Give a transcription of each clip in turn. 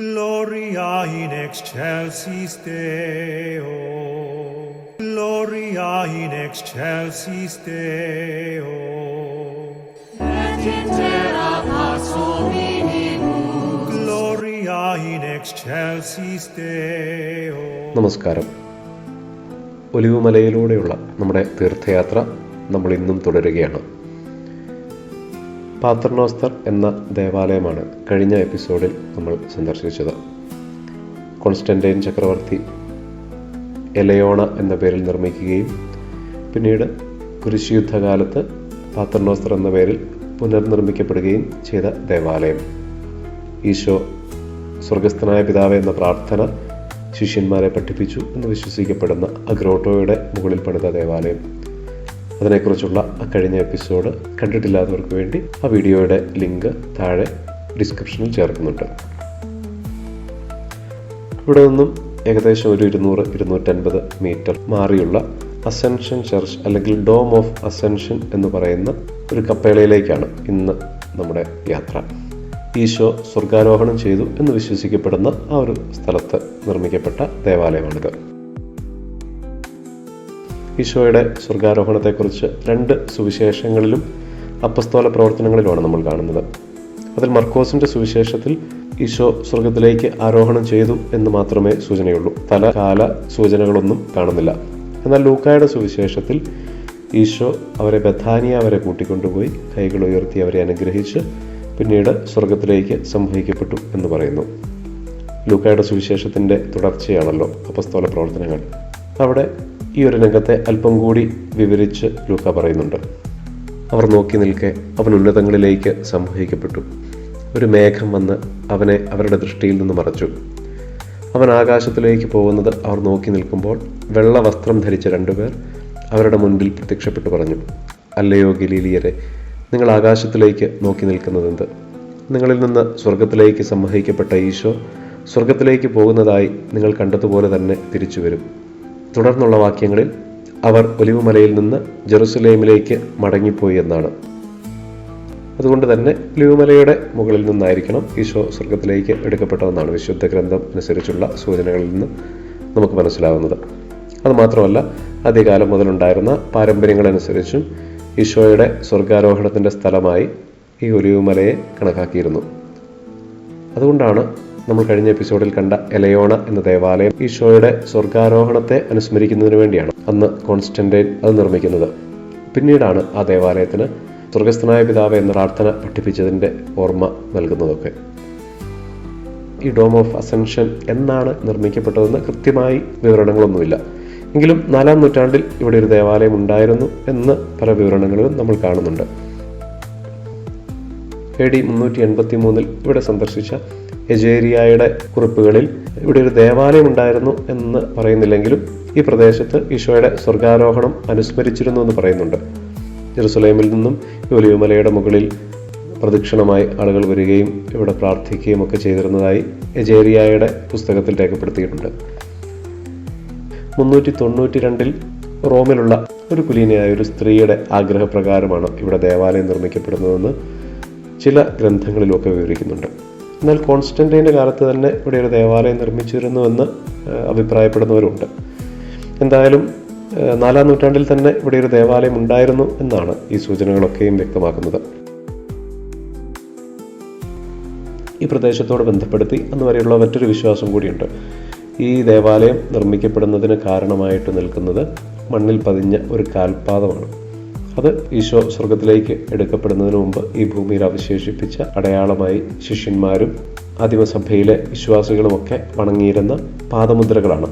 Gloria in excelsis Deo. Gloria in excelsis Deo. et in terra pax hominibus. Gloria in excelsis Deo. നമസ്കാരം ഒലിവുമലയിലൂടെയുള്ള നമ്മുടെ തീർത്ഥയാത്ര നമ്മൾ ഇന്നും തുടരുകയാണ് പാത്രനോസ്തർ എന്ന ദേവാലയമാണ് കഴിഞ്ഞ എപ്പിസോഡിൽ നമ്മൾ സന്ദർശിച്ചത്. കോൺസ്റ്റന്റൈൻ ചക്രവർത്തി എലയോണ എന്ന പേരിൽ നിർമ്മിക്കുകയും പിന്നീട് കുരിശുയുദ്ധകാലത്ത് പാത്രനോസ്തർ എന്ന പേരിൽ പുനർനിർമ്മിക്കപ്പെടുകയും ചെയ്ത ദേവാലയം. ഈശോ സ്വർഗസ്ഥനായ പിതാവ് എന്ന പ്രാർത്ഥന ശിഷ്യന്മാരെ പഠിപ്പിച്ചു എന്ന് വിശ്വസിക്കപ്പെടുന്ന അഗ്രോട്ടോയുടെ മുകളിൽ പണിത ദേവാലയം. അതിനെക്കുറിച്ചുള്ള കഴിഞ്ഞ എപ്പിസോഡ് കണ്ടിട്ടില്ലാത്തവർക്ക് വേണ്ടി ആ വീഡിയോയുടെ ലിങ്ക് താഴെ ഡിസ്ക്രിപ്ഷനിൽ ചേർക്കുന്നുണ്ട്. ഇവിടെ നിന്നും ഏകദേശം ഒരു ഇരുന്നൂറ് ഇരുന്നൂറ്റൻപത് മീറ്റർ മാറിയുള്ള അസെൻഷൻ ചർച്ച് അല്ലെങ്കിൽ ഡോം ഓഫ് അസെൻഷൻ എന്ന് പറയുന്ന ഒരു കപ്പേളയിലേക്കാണ് ഇന്ന് നമ്മുടെ യാത്ര. ഈശോ സ്വർഗാരോഹണം ചെയ്തു എന്ന് വിശ്വസിക്കപ്പെടുന്ന ആ ഒരു സ്ഥലത്ത് നിർമ്മിക്കപ്പെട്ട ദേവാലയമാണിത്. ഈശോയുടെ സ്വർഗാരോഹണത്തെക്കുറിച്ച് രണ്ട് സുവിശേഷങ്ങളിലും അപ്പസ്തോല പ്രവർത്തനങ്ങളിലുമാണ് നമ്മൾ കാണുന്നത്. അതിൽ മർക്കോസിന്റെ സുവിശേഷത്തിൽ ഈശോ സ്വർഗത്തിലേക്ക് ആരോഹണം ചെയ്തു എന്ന് മാത്രമേ സൂചനയുള്ളൂ. തല കാല സൂചനകളൊന്നും കാണുന്നില്ല. എന്നാൽ ലൂക്കായുടെ സുവിശേഷത്തിൽ ഈശോ അവരെ ബഥാനിയ അവരെ കൂട്ടിക്കൊണ്ടുപോയി കൈകൾ ഉയർത്തി അവരെ അനുഗ്രഹിച്ച് പിന്നീട് സ്വർഗത്തിലേക്ക് സംവഹിക്കപ്പെട്ടു എന്ന് പറയുന്നു. ലൂക്കായുടെ സുവിശേഷത്തിന്റെ തുടർച്ചയാണല്ലോ അപ്പസ്തോല പ്രവർത്തനങ്ങൾ. അവിടെ ഈ ഒരു രംഗത്തെ അല്പം കൂടി വിവരിച്ച് ലൂക്ക പറയുന്നുണ്ട്. അവർ നോക്കി നിൽക്കെ അവൻ ഉന്നതങ്ങളിലേക്ക് സംവഹിക്കപ്പെട്ടു ഒരു മേഘം വന്ന് അവനെ അവരുടെ ദൃഷ്ടിയിൽ നിന്ന് മറച്ചു. അവൻ ആകാശത്തിലേക്ക് പോകുന്നത് അവർ നോക്കി നിൽക്കുമ്പോൾ വെള്ള വസ്ത്രം ധരിച്ച രണ്ടുപേർ അവരുടെ മുൻപിൽ പ്രത്യക്ഷപ്പെട്ടു പറഞ്ഞു അല്ലയോ ഗലീലിയരെ നിങ്ങൾ ആകാശത്തിലേക്ക് നോക്കി നിൽക്കുന്നതെന്ത്? നിങ്ങളിൽ നിന്ന് സ്വർഗത്തിലേക്ക് സംവഹിക്കപ്പെട്ട ഈശോ സ്വർഗത്തിലേക്ക് പോകുന്നതായി നിങ്ങൾ കണ്ടതുപോലെ തന്നെ തിരിച്ചു വരും തുടർന്നുള്ള വാക്യങ്ങളിൽ അവർ ഒലിവുമലയിൽ നിന്ന് ജെറുസലേമിലേക്ക് മടങ്ങിപ്പോയി എന്നാണ്. അതുകൊണ്ട് തന്നെ ഒലിവുമലയുടെ മുകളിൽ നിന്നായിരിക്കണം ഈശോ സ്വർഗത്തിലേക്ക് എടുക്കപ്പെട്ടതെന്നാണ് വിശുദ്ധ ഗ്രന്ഥം അനുസരിച്ചുള്ള സൂചനകളിൽ നിന്ന് നമുക്ക് മനസ്സിലാവുന്നത്. അതുമാത്രമല്ല ആദ്യകാലം മുതലുണ്ടായിരുന്ന പാരമ്പര്യങ്ങളനുസരിച്ചും ഈശോയുടെ സ്വർഗാരോഹണത്തിന്റെ സ്ഥലമായി ഈ ഒലിവുമലയെ കണക്കാക്കിയിരുന്നു. അതുകൊണ്ടാണ് നമ്മൾ കഴിഞ്ഞ എപ്പിസോഡിൽ കണ്ട എലയോണ എന്ന ദേവാലയം ഈശോയുടെ സ്വർഗാരോഹണത്തെ അനുസ്മരിക്കുന്നതിന് വേണ്ടിയാണ് അന്ന് കോൺസ്റ്റന്റൈൻ അത് നിർമ്മിക്കുന്നത്. പിന്നീടാണ് ആ ദേവാലയത്തിന് സ്വർഗസ്ഥനായ പിതാവ് എന്ന പ്രാർത്ഥന പഠിപ്പിച്ചതിന്റെ ഓർമ്മ നൽകുന്നതൊക്കെ. ഈ ഡോം ഓഫ് അസെൻഷൻ എന്നാണ് നിർമ്മിക്കപ്പെട്ടതെന്ന് കൃത്യമായി വിവരണങ്ങളൊന്നുമില്ല. എങ്കിലും നാലാം നൂറ്റാണ്ടിൽ ഇവിടെ ഒരു ദേവാലയം ഉണ്ടായിരുന്നു എന്ന് പല വിവരണങ്ങളിലും നമ്മൾ കാണുന്നുണ്ട്. എ ഡി മുന്നൂറ്റി എൺപത്തി മൂന്നിൽ ഇവിടെ സന്ദർശിച്ച എജേരിയയുടെ കുറിപ്പുകളിൽ ഇവിടെ ഒരു ദേവാലയം ഉണ്ടായിരുന്നു എന്ന് പറയുന്നില്ലെങ്കിലും ഈ പ്രദേശത്ത് ഈശോയുടെ സ്വർഗാരോഹണം അനുസ്മരിച്ചിരുന്നു എന്ന് പറയുന്നുണ്ട്. ജെറുസലേമിൽ നിന്നും ഒലിവുമലയുടെ മുകളിൽ പ്രദക്ഷിണമായി ആളുകൾ വരികയും ഇവിടെ പ്രാർത്ഥിക്കുകയും ഒക്കെ ചെയ്തിരുന്നതായി എജേരിയയുടെ പുസ്തകത്തിൽ രേഖപ്പെടുത്തിയിട്ടുണ്ട്. മുന്നൂറ്റി തൊണ്ണൂറ്റി രണ്ടിൽ റോമിലുള്ള ഒരു കുലീനയായ ഒരു സ്ത്രീയുടെ ആഗ്രഹപ്രകാരമാണ് ഇവിടെ ദേവാലയം നിർമ്മിക്കപ്പെടുന്നതെന്ന് ചില ഗ്രന്ഥങ്ങളിലൊക്കെ വിവരിക്കുന്നുണ്ട്. എന്നാൽ കോൺസ്റ്റന്റൈന്റെ കാലത്ത് തന്നെ ഇവിടെ ഒരു ദേവാലയം നിർമ്മിച്ചിരുന്നുവെന്ന് അഭിപ്രായപ്പെടുന്നവരുണ്ട്. എന്തായാലും നാലാം നൂറ്റാണ്ടിൽ തന്നെ ഇവിടെ ഒരു ദേവാലയം ഉണ്ടായിരുന്നു എന്നാണ് ഈ സൂചനകളൊക്കെയും വ്യക്തമാക്കുന്നത്. ഈ പ്രദേശത്തോട് ബന്ധപ്പെടുത്തി അന്ന് വരെയുള്ള മറ്റൊരു വിശ്വാസം കൂടിയുണ്ട്. ഈ ദേവാലയം നിർമ്മിക്കപ്പെടുന്നതിന് കാരണമായിട്ട് നിൽക്കുന്നത് മണ്ണിൽ പതിഞ്ഞ ഒരു കാൽപാദമാണ്. അത് ഈശോ സ്വർഗത്തിലേക്ക് എടുക്കപ്പെടുന്നതിന് മുമ്പ് ഈ ഭൂമിയിൽ അവശേഷിപ്പിച്ച അടയാളമായി ശിഷ്യന്മാരും ആദിമസഭയിലെ വിശ്വാസികളുമൊക്കെ വണങ്ങിയിരുന്ന പാദമുദ്രകളാണ്.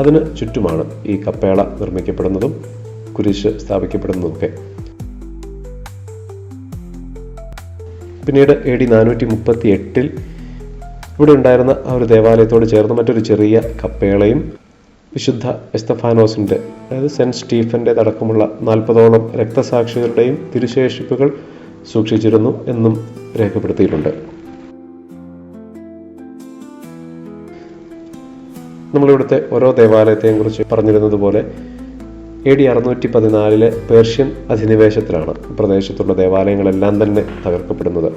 അതിന് ചുറ്റുമാണ് ഈ കപ്പേള നിർമ്മിക്കപ്പെടുന്നതും കുരിശ് സ്ഥാപിക്കപ്പെടുന്നതുമൊക്കെ. പിന്നീട് എ ഡി നാനൂറ്റി മുപ്പത്തി എട്ടിൽ ഇവിടെ ഉണ്ടായിരുന്ന ആ ഒരു ദേവാലയത്തോട് ചേർന്ന് മറ്റൊരു ചെറിയ കപ്പേളയും വിശുദ്ധ എസ്തഫാനോസിന്റെ അതായത് സെന്റ് സ്റ്റീഫന്റെ അടക്കമുള്ള നാൽപ്പതോളം രക്തസാക്ഷികളുടെയും തിരുശേഷിപ്പുകൾ സൂക്ഷിച്ചിരുന്നു എന്നും രേഖപ്പെടുത്തിയിട്ടുണ്ട്. നമ്മളിവിടുത്തെ ഓരോ ദേവാലയത്തെയും കുറിച്ച് പറഞ്ഞിരുന്നത് പോലെ എ ഡി അറുന്നൂറ്റി പതിനാലിലെ പേർഷ്യൻ അധിനിവേശത്തിലാണ് പ്രദേശത്തുള്ള ദേവാലയങ്ങളെല്ലാം തന്നെ തകർക്കപ്പെടുന്നത്.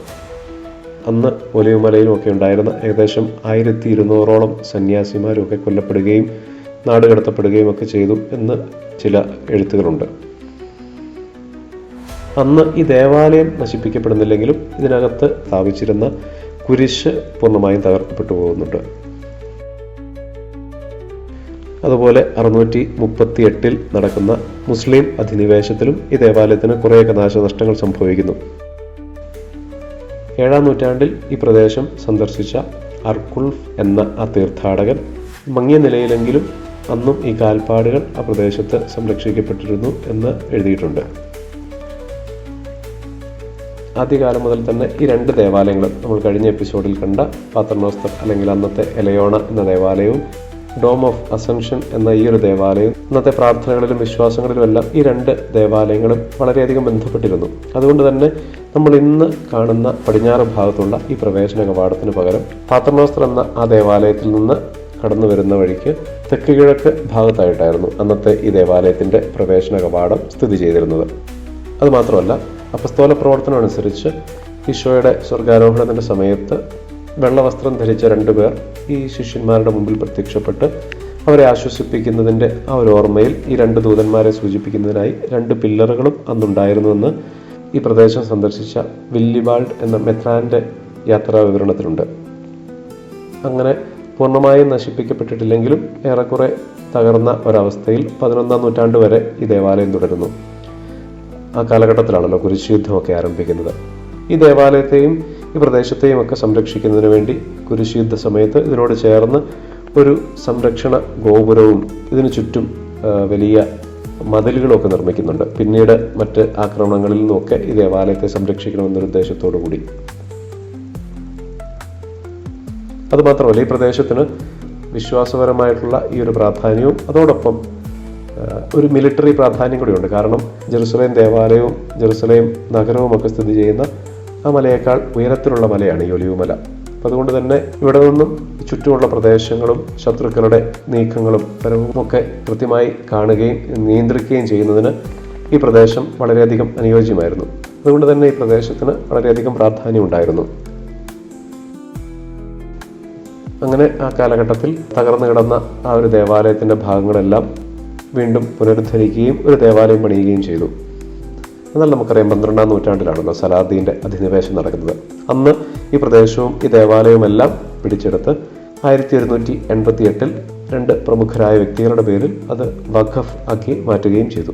അന്ന് ഒലിവുമലയിലും ഒക്കെ ഉണ്ടായിരുന്ന ഏകദേശം ആയിരത്തി ഇരുന്നൂറോളം സന്യാസിമാരും ഒക്കെ കൊല്ലപ്പെടുകയും നാടുകടത്തപ്പെടുകയും ഒക്കെ ചെയ്തു എന്ന് ചില എഴുത്തുകളുണ്ട്. അന്ന് ഈ ദേവാലയം നശിപ്പിക്കപ്പെടുന്നില്ലെങ്കിലും ഇതിനകത്ത് സ്ഥാപിച്ചിരുന്ന കുരിശ് പൂർണമായും തകർക്കപ്പെട്ടു പോകുന്നുണ്ട്. അതുപോലെ അറുന്നൂറ്റി മുപ്പത്തി എട്ടിൽ നടക്കുന്ന മുസ്ലിം അധിനിവേശത്തിലും ഈ ദേവാലയത്തിന് കുറേയൊക്കെ നാശനഷ്ടങ്ങൾ സംഭവിക്കുന്നു. ഏഴാം നൂറ്റാണ്ടിൽ ഈ പ്രദേശം സന്ദർശിച്ച അർക്കുൾഫ് എന്ന ആ തീർത്ഥാടകൻ മങ്ങിയ നിലയിലെങ്കിലും അന്നും ഈ കാൽപ്പാടുകൾ ആ പ്രദേശത്ത് സംരക്ഷിക്കപ്പെട്ടിരുന്നു എന്ന് എഴുതിയിട്ടുണ്ട്. ആദ്യകാലം മുതൽ തന്നെ ഈ രണ്ട് ദേവാലയങ്ങളും നമ്മൾ കഴിഞ്ഞ എപ്പിസോഡിൽ കണ്ട പാത്രനോസ്തർ അല്ലെങ്കിൽ അന്നത്തെ എലയോണ എന്ന ദേവാലയവും ഡോം ഓഫ് അസൻഷൻ എന്ന ഈ ഒരു ദേവാലയം ഇന്നത്തെ പ്രാർത്ഥനകളിലും വിശ്വാസങ്ങളിലും എല്ലാം ഈ രണ്ട് ദേവാലയങ്ങളും വളരെയധികം ബന്ധപ്പെട്ടിരുന്നു. അതുകൊണ്ട് തന്നെ നമ്മൾ ഇന്ന് കാണുന്ന പടിഞ്ഞാറ് ഭാഗത്തുള്ള ഈ പ്രവേശന കവാടത്തിന് പകരം പാത്രനോസ്തർ എന്ന ആ ദേവാലയത്തിൽ നിന്ന് കടന്നു വരുന്ന വഴിക്ക് തെക്ക് കിഴക്ക് ഭാഗത്തായിട്ടായിരുന്നു അന്നത്തെ ഈ ദേവാലയത്തിന്റെ പ്രവേശന കവാടം സ്ഥിതി ചെയ്തിരുന്നത്. അതുമാത്രമല്ല അപസ്തോല പ്രവർത്തനം അനുസരിച്ച് ഈശോയുടെ സ്വർഗാരോഹണത്തിന്റെ സമയത്ത് വെള്ളവസ്ത്രം ധരിച്ച രണ്ടുപേർ ഈ ശിഷ്യന്മാരുടെ മുമ്പിൽ പ്രത്യക്ഷപ്പെട്ട് അവരെ ആശ്വസിപ്പിക്കുന്നതിന്റെ ആ ഒരു ഓർമ്മയിൽ ഈ രണ്ട് ദൂതന്മാരെ സൂചിപ്പിക്കുന്നതിനായി രണ്ട് പില്ലറുകളും അന്നുണ്ടായിരുന്നുവെന്ന് ഈ പ്രദേശം സന്ദർശിച്ച വില്ലിബാൾഡ് എന്ന മെത്രാന്റെ യാത്രാ വിവരണത്തിലുണ്ട് അങ്ങനെ പൂർണമായും നശിപ്പിക്കപ്പെട്ടിട്ടില്ലെങ്കിലും ഏറെക്കുറെ തകർന്ന ഒരവസ്ഥയിൽ പതിനൊന്നാം നൂറ്റാണ്ട് വരെ ഈ ദേവാലയം തുടരുന്നു. ആ കാലഘട്ടത്തിലാണല്ലോ കുരിശുയുദ്ധമൊക്കെ ആരംഭിക്കുന്നത്. ഈ ദേവാലയത്തെയും ഈ പ്രദേശത്തെയും ഒക്കെ സംരക്ഷിക്കുന്നതിന് വേണ്ടി കുരിശുയുദ്ധ സമയത്ത് ഇതിനോട് ചേർന്ന് ഒരു സംരക്ഷണ ഗോപുരവും ഇതിനു ചുറ്റും വലിയ മതിലുകളൊക്കെ നിർമ്മിക്കുന്നുണ്ട്. പിന്നീട് മറ്റ് ആക്രമണങ്ങളിൽ നിന്നൊക്കെ ഈ ദേവാലയത്തെ സംരക്ഷിക്കണമെന്നൊരു ഉദ്ദേശത്തോടു കൂടി അതുമാത്രമല്ല ഈ പ്രദേശത്തിന് വിശ്വാസപരമായിട്ടുള്ള ഈ ഒരു പ്രാധാന്യവും അതോടൊപ്പം ഒരു മിലിറ്ററി പ്രാധാന്യം കൂടിയുണ്ട്. കാരണം ജെറുസലേം ദേവാലയവും ജെറുസലേം നഗരവും ഒക്കെ സ്ഥിതി ചെയ്യുന്ന ആ മലയേക്കാൾ ഉയരത്തിലുള്ള മലയാണ് ഈ ഒലിവുമല. അപ്പം അതുകൊണ്ട് തന്നെ ഇവിടെ നിന്നും ചുറ്റുമുള്ള പ്രദേശങ്ങളും ശത്രുക്കളുടെ നീക്കങ്ങളും പരവും ഒക്കെ കൃത്യമായി കാണുകയും നിയന്ത്രിക്കുകയും ചെയ്യുന്നതിന് ഈ പ്രദേശം വളരെയധികം അനുയോജ്യമായിരുന്നു. അതുകൊണ്ട് തന്നെ ഈ പ്രദേശത്തിന് വളരെയധികം പ്രാധാന്യം ഉണ്ടായിരുന്നു. അങ്ങനെ ആ കാലഘട്ടത്തിൽ തകർന്നു കിടന്ന ആ ഒരു ദേവാലയത്തിന്റെ ഭാഗങ്ങളെല്ലാം വീണ്ടും പുനരുദ്ധരിക്കുകയും ഒരു ദേവാലയം പണിയുകയും ചെയ്തു. എന്നാൽ നമുക്കറിയാം പന്ത്രണ്ടാം നൂറ്റാണ്ടിലാണല്ലോ സലാദ്ദീന്റെ അധിനിവേശം നടക്കുന്നത്. അന്ന് ഈ പ്രദേശവും ഈ ദേവാലയവുമെല്ലാം പിടിച്ചെടുത്ത് ആയിരത്തി ഒരുന്നൂറ്റി എൺപത്തി എട്ടിൽ രണ്ട് പ്രമുഖരായ വ്യക്തികളുടെ പേരിൽ അത് വഖഫ് ആക്കി മാറ്റുകയും ചെയ്തു.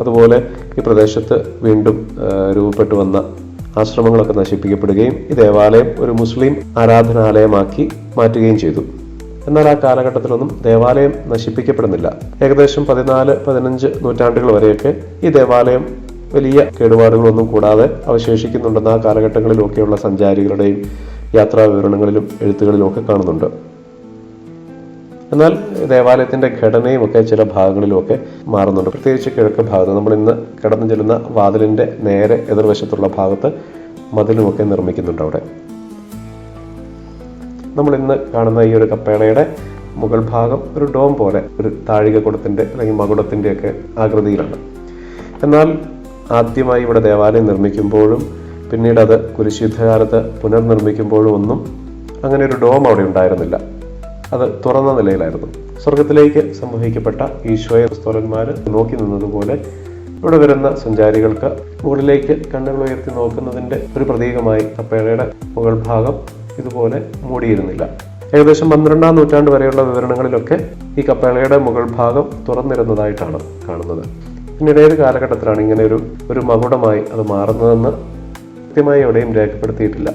അതുപോലെ ഈ പ്രദേശത്ത് വീണ്ടും രൂപപ്പെട്ടു വന്ന ആശ്രമങ്ങളൊക്കെ നശിപ്പിക്കപ്പെടുകയും ഈ ദേവാലയം ഒരു മുസ്ലിം ആരാധനാലയമാക്കി മാറ്റുകയും ചെയ്തു. എന്നാൽ ആ കാലഘട്ടത്തിലൊന്നും ദേവാലയം നശിപ്പിക്കപ്പെടുന്നില്ല. ഏകദേശം പതിനാല് പതിനഞ്ച് നൂറ്റാണ്ടുകൾ വരെയൊക്കെ ഈ ദേവാലയം വലിയ കേടുപാടുകളൊന്നും കൂടാതെ അവശേഷിക്കുന്നുണ്ടെന്ന് ആ കാലഘട്ടങ്ങളിലൊക്കെയുള്ള സഞ്ചാരികളുടെയും യാത്രാ വിവരണങ്ങളിലും എഴുത്തുകളിലും ഒക്കെ കാണുന്നുണ്ട്. എന്നാൽ ദേവാലയത്തിന്റെ ഘടനയും ഒക്കെ ചില ഭാഗങ്ങളിലുമൊക്കെ മാറുന്നുണ്ട്. പ്രത്യേകിച്ച് കിഴക്ക് ഭാഗത്ത് നമ്മൾ ഇന്ന് കടന്നു ചെല്ലുന്ന വാതിലിന്റെ നേരെ എതിർവശത്തുള്ള ഭാഗത്ത് മതിലുമൊക്കെ നിർമ്മിക്കുന്നുണ്ട് അവിടെ. നമ്മൾ ഇന്ന് കാണുന്ന ഈ ഒരു കപ്പേളയുടെ മുകൾ ഭാഗം ഒരു ഡോം പോലെ ഒരു താഴികക്കുടത്തിന്റെ അല്ലെങ്കിൽ മകുടത്തിന്റെ ഒക്കെ ആകൃതിയിലാണ്. എന്നാൽ ആദ്യമായി ഇവിടെ ദേവാലയം നിർമ്മിക്കുമ്പോഴും പിന്നീട് അത് കുരിശുദ്ധകാലത്ത് പുനർനിർമ്മിക്കുമ്പോഴും ഒന്നും അങ്ങനെ ഒരു ഡോം അവിടെ ഉണ്ടായിരുന്നില്ല. അത് തുറന്ന നിലയിലായിരുന്നു. സ്വർഗത്തിലേക്ക് സംവഹിക്കപ്പെട്ട ഈശോയെ സ്തോലന്മാർ നോക്കി നിന്നതുപോലെ ഇവിടെ വരുന്ന സഞ്ചാരികൾക്ക് മുകളിലേക്ക് കണ്ണുകൾ ഉയർത്തി നോക്കുന്നതിന്റെ ഒരു പ്രതീകമായി കപ്പേളയുടെ മുകൾ ഭാഗം ഇതുപോലെ മൂടിയിരുന്നില്ല. ഏകദേശം പന്ത്രണ്ടാം നൂറ്റാണ്ട് വരെയുള്ള വിവരണങ്ങളിലൊക്കെ ഈ കപ്പേളയുടെ മുകൾ ഭാഗം തുറന്നിരുന്നതായിട്ടാണ് കാണുന്നത്. പിന്നീട് ഏത് കാലഘട്ടത്തിലാണ് ഇങ്ങനെ ഒരു ഒരു മകുടമായി അത് മാറുന്നതെന്ന് കൃത്യമായി എവിടെയും രേഖപ്പെടുത്തിയിട്ടില്ല.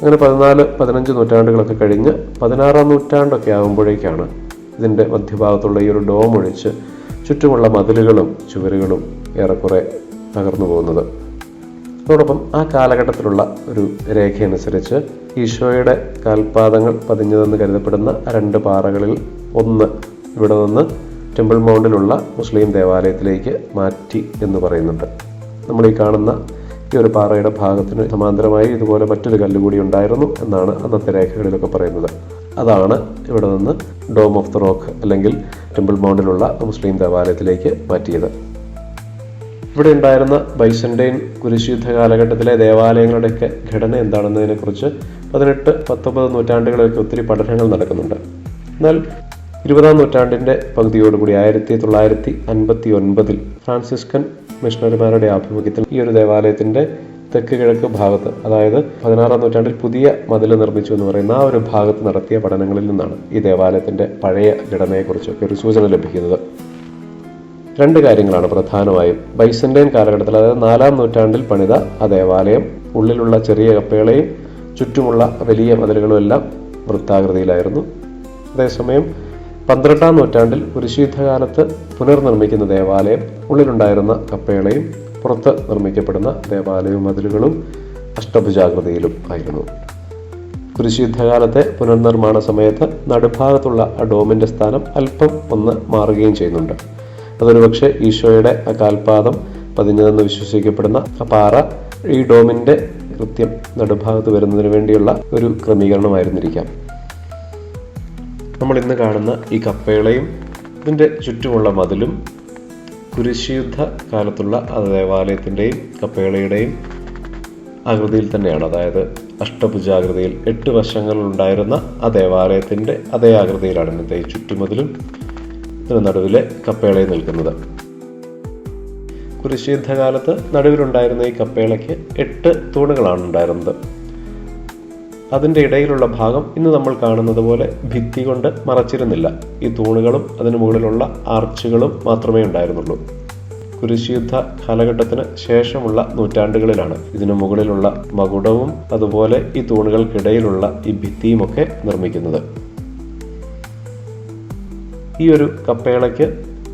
അങ്ങനെ പതിനാല് പതിനഞ്ച് നൂറ്റാണ്ടുകളൊക്കെ കഴിഞ്ഞ് പതിനാറാം നൂറ്റാണ്ടൊക്കെ ആകുമ്പോഴേക്കാണ് ഇതിന്റെ മധ്യഭാഗത്തുള്ള ഈ ഒരു ഡോം ഒഴിച്ച് ചുറ്റുമുള്ള മതിലുകളും ചുവരുകളും ഏറെക്കുറെ തകർന്നു പോകുന്നത്. അതോടൊപ്പം ആ കാലഘട്ടത്തിലുള്ള ഒരു രേഖയനുസരിച്ച് ഈശോയുടെ കാൽപാദങ്ങൾ പതിഞ്ഞതെന്ന് കരുതപ്പെടുന്ന രണ്ട് പാറകളിൽ ഒന്ന് ഇവിടെ നിന്ന് ടെമ്പിൾ മൗണ്ടിലുള്ള മുസ്ലിം ദേവാലയത്തിലേക്ക് മാറ്റി എന്ന് പറയുന്നുണ്ട്. നമ്മൾ ഈ കാണുന്ന ഈ ഒരു പാറയുടെ ഭാഗത്തിന് സമാന്തരമായി ഇതുപോലെ മറ്റൊരു കല്ല് കൂടി ഉണ്ടായിരുന്നു എന്നാണ് അന്നത്തെ രേഖകളിലൊക്കെ പറയുന്നത്. അതാണ് ഇവിടെ നിന്ന് ഡോം ഓഫ് ദ റോക്ക് അല്ലെങ്കിൽ ടെമ്പിൾ മൗണ്ടിലുള്ള മുസ്ലിം ദേവാലയത്തിലേക്ക് മാറ്റിയത്. ഇവിടെ ഉണ്ടായിരുന്ന ബൈസന്റൈൻ കുരിശുദ്ധ കാലഘട്ടത്തിലെ ദേവാലയങ്ങളുടെയൊക്കെ ഘടന എന്താണെന്നതിനെക്കുറിച്ച് പതിനെട്ട് പത്തൊമ്പത് നൂറ്റാണ്ടുകളിലൊക്കെ ഒത്തിരി പഠനങ്ങൾ നടക്കുന്നുണ്ട്. എന്നാൽ ഇരുപതാം നൂറ്റാണ്ടിന്റെ പകുതിയോടുകൂടി ആയിരത്തി തൊള്ളായിരത്തി അൻപത്തി ഒൻപതിൽ ഫ്രാൻസിസ്കൻ മിഷണറിമാരുടെ ആഭിമുഖ്യത്തിൽ ഈ ഒരു ദേവാലയത്തിന്റെ തെക്ക് കിഴക്ക് ഭാഗത്ത് അതായത് പതിനാറാം നൂറ്റാണ്ടിൽ പുതിയ മതിൽ നിർമ്മിച്ചു എന്ന് പറയുന്ന ആ ഒരു ഭാഗത്ത് നടത്തിയ പഠനങ്ങളിൽ നിന്നാണ് ഈ ദേവാലയത്തിന്റെ പഴയ ഘടനയെക്കുറിച്ചൊക്കെ ഒരു സൂചന ലഭിക്കുന്നത്. രണ്ട് കാര്യങ്ങളാണ് പ്രധാനമായും. ബൈസന്റൈൻ കാലഘട്ടത്തിൽ അതായത് നാലാം നൂറ്റാണ്ടിൽ പണിത ആ ദേവാലയം ഉള്ളിലുള്ള ചെറിയ കപ്പകളെയും ചുറ്റുമുള്ള വലിയ മതിലുകളും എല്ലാം വൃത്താകൃതിയിലായിരുന്നു. അതേസമയം പന്ത്രണ്ടാം നൂറ്റാണ്ടിൽ കുരിശുയുദ്ധകാലത്ത് പുനർനിർമ്മിക്കുന്ന ദേവാലയം ഉള്ളിലുണ്ടായിരുന്ന കപ്പേളയും പുറത്ത് നിർമ്മിക്കപ്പെടുന്ന ദേവാലയവും മതിലുകളും അഷ്ടഭുജാകൃതിയിലും ആയിരുന്നു. കുരിശുയുദ്ധകാലത്തെ പുനർനിർമ്മാണ സമയത്ത് നടുഭാഗത്തുള്ള ആ ഡോമിന്റെ സ്ഥാനം അല്പം ഒന്ന് മാറുകയും ചെയ്യുന്നുണ്ട്. അതൊരുപക്ഷെ ഈശോയുടെ ആ കാൽപാദം പതിഞ്ഞതെന്ന് വിശ്വസിക്കപ്പെടുന്ന ആ പാറ ഈ ഡോമിന്റെ കൃത്യം നടുഭാഗത്ത് വരുന്നതിന് വേണ്ടിയുള്ള ഒരു ക്രമീകരണമായിരുന്നിരിക്കാം. നമ്മൾ ഇന്ന് കാണുന്ന ഈ കപ്പേളയും ഇതിന്റെ ചുറ്റുമുള്ള മതിലും കുരിശുയുദ്ധ കാലത്തുള്ള ദേവാലയത്തിന്റെയും കപ്പേളയുടെയും ആകൃതിയിൽ തന്നെയാണ്. അതായത് അഷ്ടഭുജാകൃതിയിൽ എട്ട് വശങ്ങളുണ്ടായിരുന്ന ആ ദേവാലയത്തിന്റെ അതേ ആകൃതിയിലാണ് ഇന്നത്തെ ഈ ചുറ്റുമതിലും ഇതിന് നടുവിലെ കപ്പേളയിൽ നിൽക്കുന്നത്. കുരിശുദ്ധകാലത്ത് നടുവിലുണ്ടായിരുന്ന ഈ കപ്പേളയ്ക്ക് എട്ട് തൂണുകളാണ് ഉണ്ടായിരുന്നത്. അതിന്റെ ഇടയിലുള്ള ഭാഗം ഇന്ന് നമ്മൾ കാണുന്നത് പോലെ ഭിത്തി കൊണ്ട് മറച്ചിരുന്നില്ല. ഈ തൂണുകളും അതിനു മുകളിലുള്ള ആർച്ചുകളും മാത്രമേ ഉണ്ടായിരുന്നുള്ളൂ. കുരിശുയുദ്ധ കാലഘട്ടത്തിന് ശേഷമുള്ള നൂറ്റാണ്ടുകളിലാണ്. ഇതിനു മുകളിലുള്ള മകുടവും അതുപോലെ ഈ തൂണുകൾക്കിടയിലുള്ള ഈ ഭിത്തിയുമൊക്കെ നിർമ്മിക്കുന്നത്. ഈ ഒരു കപ്പേളയ്ക്ക്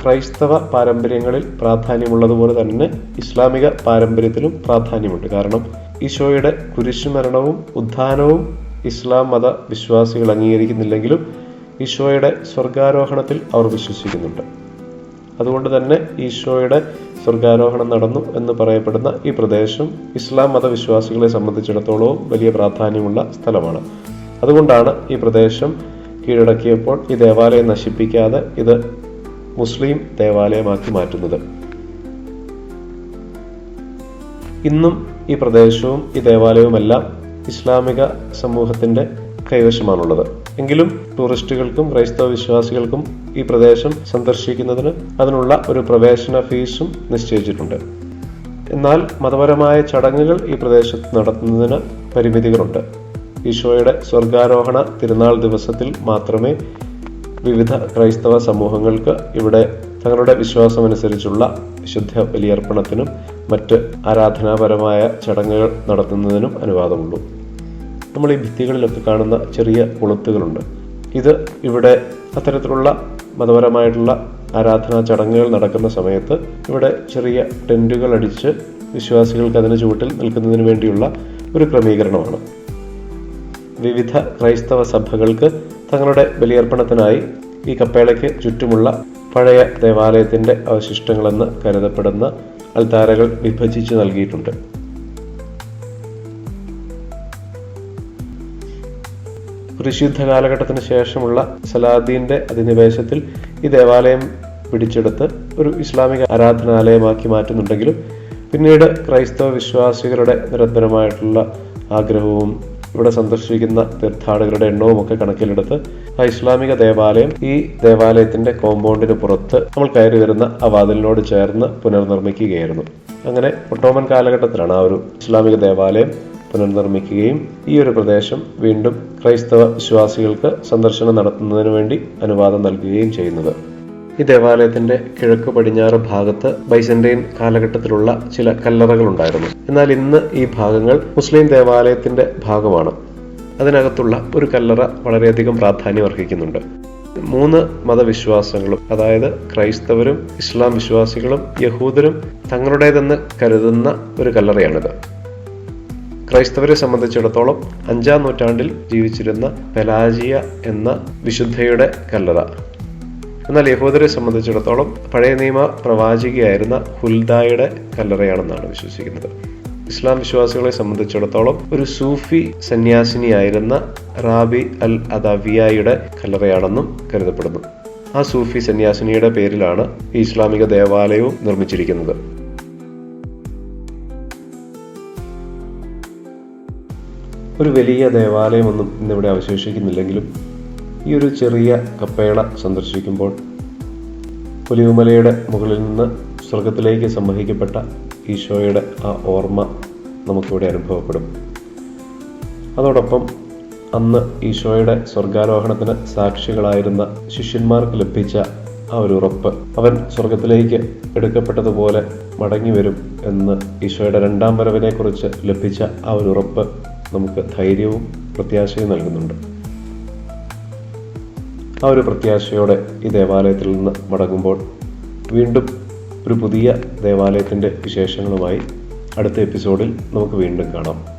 ക്രൈസ്തവ പാരമ്പര്യങ്ങളിൽ പ്രാധാന്യമുള്ളതുപോലെ തന്നെ ഇസ്ലാമിക പാരമ്പര്യത്തിലും പ്രാധാന്യമുണ്ട്. കാരണം ഈശോയുടെ കുരിശുമരണവും ഉദ്ധാനവും ഇസ്ലാം മത വിശ്വാസികൾ അംഗീകരിക്കുന്നില്ലെങ്കിലും ഈശോയുടെ സ്വർഗാരോഹണത്തിൽ അവർ വിശ്വസിക്കുന്നുണ്ട്. അതുകൊണ്ട് തന്നെ ഈശോയുടെ സ്വർഗാരോഹണം നടന്നു എന്ന് പറയപ്പെടുന്ന ഈ പ്രദേശം ഇസ്ലാം മതവിശ്വാസികളെ സംബന്ധിച്ചിടത്തോളവും വലിയ പ്രാധാന്യമുള്ള സ്ഥലമാണ്. അതുകൊണ്ടാണ് ഈ പ്രദേശം കീഴടക്കിയപ്പോൾ ഈ ദേവാലയം നശിപ്പിക്കാതെ ഇത് മുസ്ലിം ദേവാലയമാക്കി മാറ്റുന്നത്. ഇന്നും ഈ പ്രദേശവും ഈ ദേവാലയവുമെല്ലാം ഇസ്ലാമിക സമൂഹത്തിന്റെ കൈവശമാണുള്ളത്. എങ്കിലും ടൂറിസ്റ്റുകൾക്കും ക്രൈസ്തവ വിശ്വാസികൾക്കും ഈ പ്രദേശം സന്ദർശിക്കുന്നതിന് അതിനുള്ള ഒരു പ്രവേശന ഫീസും നിശ്ചയിച്ചിട്ടുണ്ട്. എന്നാൽ മതപരമായ ചടങ്ങുകൾ ഈ പ്രദേശത്ത് നടത്തുന്നതിന് പരിമിതികളുണ്ട്. ഈശോയുടെ സ്വർഗാരോഹണ തിരുനാൾ ദിവസത്തിൽ മാത്രമേ വിവിധ ക്രൈസ്തവ സമൂഹങ്ങൾക്ക് ഇവിടെ തങ്ങളുടെ വിശ്വാസമനുസരിച്ചുള്ള വിശുദ്ധ ബലിയർപ്പണത്തിനും മറ്റ് ആരാധനാപരമായ ചടങ്ങുകൾ നടത്തുന്നതിനും അനുവാദമുള്ളൂ. നമ്മൾ ഈ ഭിത്തികളിലൊക്കെ കാണുന്ന ചെറിയ കുളത്തുകളുണ്ട്. ഇത് ഇവിടെ അത്തരത്തിലുള്ള മതപരമായിട്ടുള്ള ആരാധനാ ചടങ്ങുകൾ നടക്കുന്ന സമയത്ത് ഇവിടെ ചെറിയ ടെന്റുകൾ അടിച്ച് വിശ്വാസികൾക്ക് അതിന് ചുവട്ടിൽ നിൽക്കുന്നതിന് വേണ്ടിയുള്ള ഒരു ക്രമീകരണമാണ്. വിവിധ ക്രൈസ്തവ സഭകൾക്ക് തങ്ങളുടെ ബലിയർപ്പണത്തിനായി ഈ കപ്പേളയ്ക്ക് ചുറ്റുമുള്ള പഴയ ദേവാലയത്തിന്റെ അവശിഷ്ടങ്ങളെന്ന് കരുതപ്പെടുന്ന അൽത്താരകൾ വിഭജിച്ച് നൽകിയിട്ടുണ്ട്. കൃഷിയുദ്ധ കാലഘട്ടത്തിന് ശേഷമുള്ള സലാദീന്റെ അധിനിവേശത്തിൽ ഈ ദേവാലയം പിടിച്ചെടുത്ത് ഒരു ഇസ്ലാമിക ആരാധനാലയമാക്കി മാറ്റുന്നുണ്ടെങ്കിലും പിന്നീട് ക്രൈസ്തവ വിശ്വാസികളുടെ നിരന്തരമായിട്ടുള്ള ആഗ്രഹവും ഇവിടെ സന്ദർശിക്കുന്ന തീർത്ഥാടകരുടെ എണ്ണവും ഒക്കെ കണക്കിലെടുത്ത് ആ ഇസ്ലാമിക ദേവാലയം ഈ ദേവാലയത്തിന്റെ കോമ്പൗണ്ടിന് പുറത്ത് നമ്മൾ കയറി വരുന്ന ആ വാതിലിനോട് ചേർന്ന് പുനർനിർമ്മിക്കുകയായിരുന്നു. അങ്ങനെ ഒട്ടോമൻ കാലഘട്ടത്തിലാണ് ആ ഒരു ഇസ്ലാമിക ദേവാലയം പുനർനിർമ്മിക്കുകയും ഈ ഒരു പ്രദേശം വീണ്ടും ക്രൈസ്തവ വിശ്വാസികൾക്ക് സന്ദർശനം നടത്തുന്നതിന് വേണ്ടി അനുവാദം നൽകുകയും ചെയ്യുന്നത്. ഈ ദേവാലയത്തിന്റെ കിഴക്ക് പടിഞ്ഞാറ് ഭാഗത്ത് ബൈസന്റൈൻ കാലഘട്ടത്തിലുള്ള ചില കല്ലറകൾ ഉണ്ടായിരുന്നു എന്നാൽ ഇന്ന് ഈ ഭാഗങ്ങൾ മുസ്ലിം ദേവാലയത്തിന്റെ ഭാഗമാണ്. അതിനകത്തുള്ള ഒരു കല്ലറ വളരെയധികം പ്രാധാന്യം അർഹിക്കുന്നുണ്ട് മൂന്ന് മതവിശ്വാസങ്ങളും അതായത് ക്രൈസ്തവരും ഇസ്ലാം വിശ്വാസികളും യഹൂദരും തങ്ങളുടേതെന്ന് കരുതുന്ന ഒരു കല്ലറയാണിത്. ക്രൈസ്തവരെ സംബന്ധിച്ചിടത്തോളം അഞ്ചാം നൂറ്റാണ്ടിൽ ജീവിച്ചിരുന്ന പെലാജിയ എന്ന വിശുദ്ധയുടെ കല്ലറ. എന്നാൽ യഹോദരെ സംബന്ധിച്ചിടത്തോളം പഴയ നിയമ പ്രവാചികയായിരുന്ന ഹുൽദായുടെ കല്ലറയാണെന്നാണ് വിശ്വസിക്കുന്നത്. ഇസ്ലാം വിശ്വാസികളെ സംബന്ധിച്ചിടത്തോളം ഒരു സൂഫി സന്യാസിനിയായിരുന്ന റാബി അൽ അദാവിയായുടെ കല്ലറയാണെന്നും കരുതപ്പെടുന്നു. ആ സൂഫി സന്യാസിനിയുടെ പേരിലാണ് ഈ ഇസ്ലാമിക ദേവാലയവും നിർമ്മിച്ചിരിക്കുന്നത്. ഒരു വലിയ ദേവാലയമൊന്നും ഇന്നിവിടെ അവശേഷിക്കുന്നില്ലെങ്കിലും ഈ ഒരു ചെറിയ കപ്പേള സന്ദർശിക്കുമ്പോൾ പുലിയുമലയുടെ മുകളിൽ നിന്ന് സ്വർഗത്തിലേക്ക് സംവഹിക്കപ്പെട്ട ഈശോയുടെ ആ ഓർമ്മ നമുക്കിവിടെ അനുഭവപ്പെടും. അതോടൊപ്പം അന്ന് ഈശോയുടെ സ്വർഗാരോഹണത്തിന് സാക്ഷികളായിരുന്ന ശിഷ്യന്മാർക്ക് ലഭിച്ച ആ ഒരു ഉറപ്പ് അവൻ സ്വർഗത്തിലേക്ക് എടുക്കപ്പെട്ടതുപോലെ മടങ്ങി വരും എന്ന് ഈശോയുടെ രണ്ടാം വരവിനെക്കുറിച്ച് ലഭിച്ച ആ ഒരു ഉറപ്പ് നമുക്ക് ധൈര്യവും പ്രത്യാശയും നൽകുന്നുണ്ട്. ആ ഒരു പ്രത്യാശയോടെ ഈ ദേവാലയത്തിൽ നിന്ന് മടങ്ങുമ്പോൾ വീണ്ടും ഒരു പുതിയ ദേവാലയത്തിന്റെ വിശേഷങ്ങളുമായി അടുത്ത എപ്പിസോഡിൽ നമുക്ക് വീണ്ടും കാണാം.